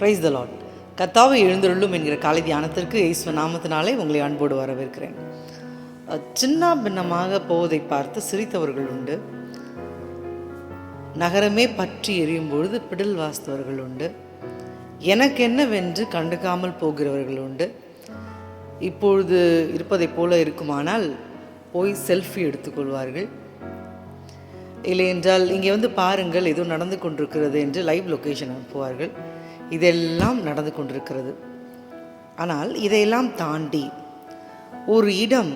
Praise the lot கத்தாவை எழுந்தருளும் என்கிற காலை தியானத்திற்கு ஈஸ்வ நாமத்தினாலே உங்களை அன்போடு வரவேற்கிறேன். சின்ன பின்னமாக போவதை பார்த்து சிரித்தவர்கள் உண்டு. நகரமே பற்றி எரியும் பொழுது பிடல் வாசித்தவர்கள் உண்டு. எனக்கு என்னவென்று கண்டுக்காமல் போகிறவர்கள் உண்டு. இப்பொழுது இருப்பதைப் போல இருக்குமானால் போய் செல்ஃபி எடுத்துக்கொள்வார்கள் இல்லை என்றால் இங்கே வந்து பாருங்கள் ஏதோ நடந்து கொண்டிருக்கிறது என்று லைவ் லொக்கேஷன் அனுப்புவார்கள். இதெல்லாம் நடந்து கொண்டிருக்கிறது. ஆனால் இதையெல்லாம் தாண்டி ஒரு இடம்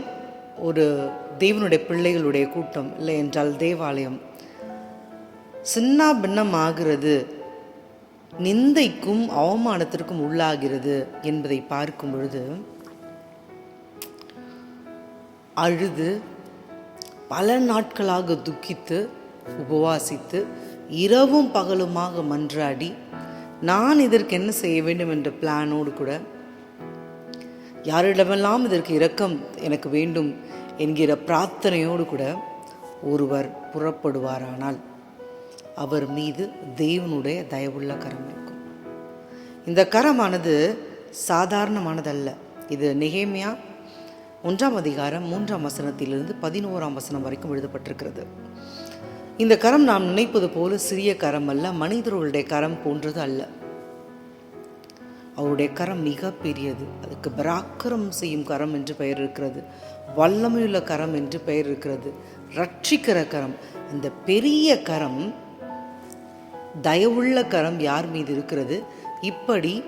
ஒரு தேவனுடைய பிள்ளைகளுடைய கூட்டம் இல்லை என்றால் தேவாலயம் சின்ன பின்னமாகிறது நிந்தைக்கும் அவமானத்திற்கும் உள்ளாகிறது என்பதை பார்க்கும் பொழுது அழுது பல நாட்களாக துக்கித்து உபவாசித்து இரவும் பகலுமாக மன்றாடி நான் இதற்கு என்ன செய்ய வேண்டும் என்ற பிளானோடு கூட யாரிடமெல்லாம் இதற்கு இரக்கம் எனக்கு வேண்டும் என்கிற பிரார்த்தனையோடு கூட ஒருவர் புறப்படுவாரானால் அவர் மீது தேவனுடைய தயவுள்ள கரம் இருக்கும். இந்த கரமானது சாதாரணமானதல்ல. இது நெகேமியா ஒன்றாம் அதிகாரம் மூன்றாம் வசனத்திலிருந்து பதினோராம் வசனம் வரைக்கும் எழுதப்பட்டிருக்கிறது. இந்த கரம் நாம் நினைப்பது போல சிறிய கரம் அல்ல மனிதர்களுடைய கரம் போன்றது அல்ல. அவருடைய கரம் மிக பெரியது. அதுக்கு பராக்கிரம் செய்யும் கரம் என்று பெயர் இருக்கிறது. வல்லமையுள்ள கரம் என்று பெயர் இருக்கிறது. ரட்சிக்கிற கரம். அந்த பெரிய கரம் தயவுள்ள கரம் யார் மீது இருக்கிறது? இப்படி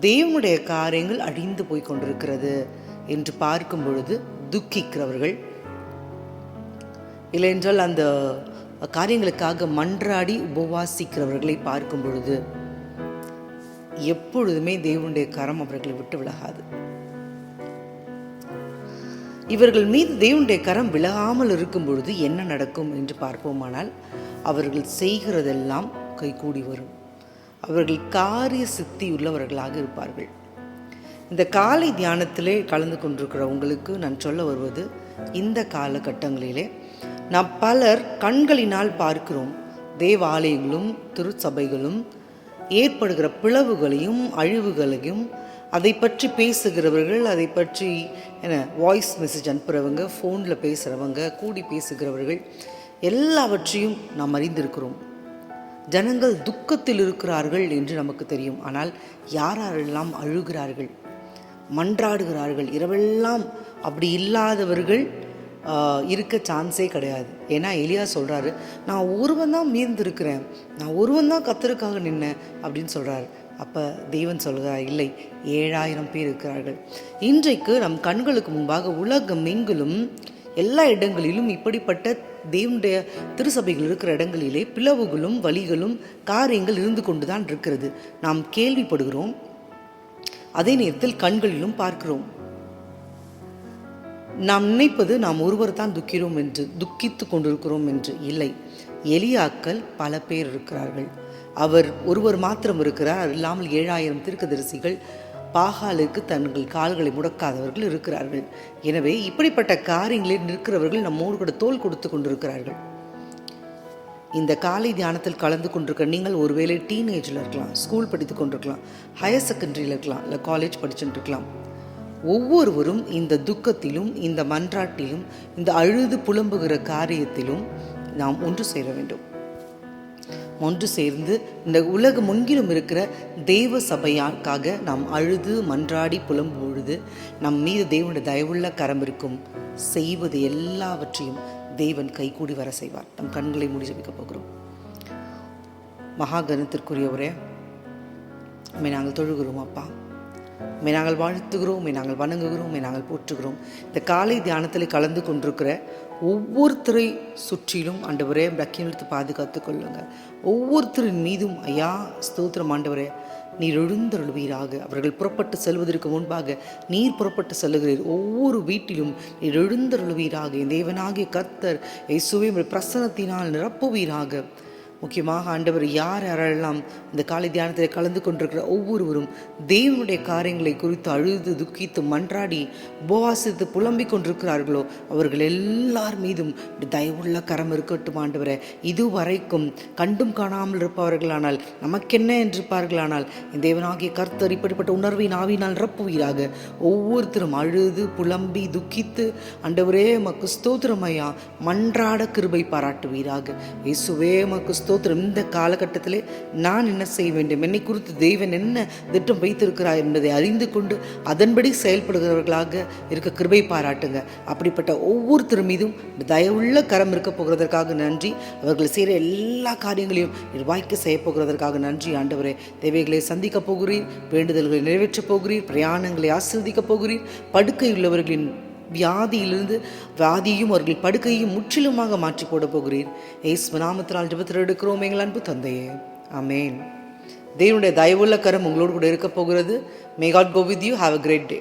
தேவனுடைய காரியங்கள் அழிந்து போய் கொண்டிருக்கிறது என்று பார்க்கும் பொழுது துக்கிக்கிறவர்கள். இல்லையென்றால் அந்த காரியங்களுக்காக மன்றாடி உபவாசிக்கிறவர்களை பார்க்கும் பொழுது எப்பொழுதுமே தேவனுடைய கரம் அவர்களை விட்டு விலகாது. இவர்கள் மீது தேவனுடைய கரம் விலகாமல் இருக்கும் பொழுது என்ன நடக்கும் என்று பார்ப்போமானால் அவர்கள் செய்கிறதெல்லாம் கைகூடி வரும். அவர்கள் காரிய சித்தி உள்ளவர்களாக இருப்பார்கள். இந்த காலை தியானத்திலே கலந்து கொண்டிருக்கிற உங்களுக்கு நான் சொல்ல வருவது இந்த காலகட்டங்களிலே நாம் பலர் கண்களினால் பார்க்கிறோம். தேவாலயங்களும் திருச்சபைகளும் ஏற்படுகிற பிளவுகளையும் அழிவுகளையும் அதை பற்றி பேசுகிறவர்கள் அதை பற்றி என்ன வாய்ஸ் மெசேஜ் அனுப்புகிறவங்க ஃபோனில் பேசுகிறவங்க கூடி பேசுகிறவர்கள் எல்லாவற்றையும் நாம் அறிந்திருக்கிறோம். ஜனங்கள் துக்கத்தில் இருக்கிறார்கள் என்று நமக்கு தெரியும். ஆனால் யாரெல்லாம் அழுகிறார்கள் மன்றாடுகிறார்கள் இரவெல்லாம் அப்படி இல்லாதவர்கள் இருக்க சான்ஸே கிடையாது. ஏன்னா எலியா சொல்கிறாரு நான் ஒருவன் தான் மீந்திருக்கிறேன். நான் ஒருவன் தான் கத்தருக்காக நின்னேன் அப்படின்னு சொல்கிறாரு அப்போ தேவன் சொல்கிறார் இல்லை ஏழாயிரம் பேர் இருக்கிறார்கள். இன்றைக்கு நம் கண்களுக்கு முன்பாக உலகம் எங்கிலும் எல்லா இடங்களிலும் இப்படிப்பட்ட தேவனுடைய திருசபைகள் இருக்கிற இடங்களிலே பிளவுகளும் வலிகளும் காரியங்கள் இருந்து கொண்டு தான் இருக்கிறது. நாம் கேள்விப்படுகிறோம். அதே நேரத்தில் கண்களிலும் பார்க்கிறோம். நாம் நினைப்பது நாம் ஒருவர் தான் துக்கிறோம் என்று துக்கித்து கொண்டிருக்கிறோம் என்று இல்லை. எலியாக்கள் பல பேர் இருக்கிறார்கள். அவர் ஒருவர் மாத்திரம் இருக்கிறார் இல்லாமல் ஏழாயிரம் தீர்க்கதரிசிகள் பாகாலுக்கு தங்கள் கால்களை முடக்காதவர்கள் இருக்கிறார்கள். எனவே இப்படிப்பட்ட காரியங்களில் நிற்கிறவர்கள் நம்மோடு கூட தோல் கொடுத்து கொண்டிருக்கிறார்கள். இந்த காலை தியானத்தில் கலந்து கொண்டிருக்க நீங்கள் ஒருவேளை டீனேஜில் இருக்கலாம் ஸ்கூல் படித்து கொண்டிருக்கலாம் ஹையர் செகண்டரியில் இருக்கலாம் இல்லை காலேஜ் படிச்சுட்டு இருக்கலாம். ஒவ்வொருவரும் இந்த துக்கத்திலும் இந்த மன்றாட்டிலும் இந்த அழுது புலம்புகிற காரியத்திலும் நாம் ஒன்று சேர வேண்டும். ஒன்று சேர்ந்து இந்த உலகம் முன்கிலும் இருக்கிற தெய்வ சபையாக்காக நாம் அழுது மன்றாடி புலம்பும் பொழுது நம் மீது தேவனுடைய தயவுள்ள கரம் இருக்கும். செய்வது எல்லாவற்றையும் தேவன் கைகூடி வர செய்வார். நம் கண்களை மூடி ஜெபிக்க போகிறோம். மகாகணத்திற்குரியவரே உம்மை நாங்கள் தொழுகிறோம் அப்பா. உண்மை நாங்கள் வாழ்த்துகிறோம் உண்மை நாங்கள் வணங்குகிறோம் உண்மை நாங்கள் போற்றுகிறோம். இந்த காலை தியானத்தில் கலந்து கொண்டிருக்கிற ஒவ்வொருத்தரை சுற்றிலும் ஆண்டவரே பிரக்கியெடுத்து பாதுகாத்து கொள்ளுங்கள். ஒவ்வொருத்தரின் மீதும் ஐயா ஸ்தோத்திரம் ஆண்டவரே நீர் எழுந்தருள்வீராக. அவர்கள் புறப்பட்டு செல்வதற்கு முன்பாக நீர் புறப்பட்டு செல்லுகிறீர். ஒவ்வொரு வீட்டிலும் நீர் எழுந்தருள்வீராக. என் தேவனாகிய கர்த்தர் இயேசுவை பிரசனத்தினால் நிரப்புவீராக. முக்கியமாக ஆண்டவர் யார் யாரெல்லாம் இந்த காலை தியானத்தில் கலந்து கொண்டிருக்கிற ஒவ்வொருவரும் தேவனுடைய காரியங்களை குறித்து அழுது துக்கித்து மன்றாடி உபவாசித்து புலம்பிக் கொண்டிருக்கிறார்களோ அவர்கள் எல்லார் மீதும் தயவுள்ள கரம் இருக்கட்டும் ஆண்டவரே. இதுவரைக்கும் கண்டும் காணாமல் இருப்பவர்களானால் நமக்கென்ன என்றிருப்பார்களானால் இந்த தேவனாகிய கர்த்தர் இப்படிப்பட்ட உணர்வை நாவினால் நிரப்புவீராக. ஒவ்வொருத்தரும் அழுது புலம்பி துக்கித்து ஆண்டவரே மக்கு ஸ்தோத்திரமையா மன்றாட கிருபை பாராட்டுவீராக. இயேசுவே மக்கு ஸ்தோத்திரம். இந்த காலகட்டத்திலே நான் என்ன செய்ய வேண்டும்? என்னை குறித்து தெய்வன் என்ன திட்டம் வைத்திருக்கிறார் என்பதை அறிந்து கொண்டு அதன்படி செயல்படுகிறவர்களாக இருக்க கிருபை பாராட்டுங்க. அப்படிப்பட்ட ஒவ்வொருத்தர் மீதும் தயவுள்ள கரம் இருக்க போகிறதற்காக நன்றி. அவர்கள் செய்கிற எல்லா காரியங்களையும் நிர்வாகிக்க செய்ய போகிறதற்காக நன்றி. ஆண்டவரே தேவைகளை சந்திக்க போகிறீர் வேண்டுதல்களை நிறைவேற்றப் போகிறீர் பிரயாணங்களை ஆசிர்வதிக்கப் போகிறீர் படுக்கை உள்ளவர்களின் வியாதியிலிருந்து வியாதியும் அவர்கள் படுக்கையும் முற்றிலுமாக மாற்றி போட போகிறீர். ஏஸ் நாமத்தினால் ஜபத்தில் எடுக்கிறோம் எங்கள் அன்பு தந்தையே. அமேன் தேவனுடைய தயவுள்ள கரம் உங்களோடு கூட இருக்க போகிறது. May God go with you have a great day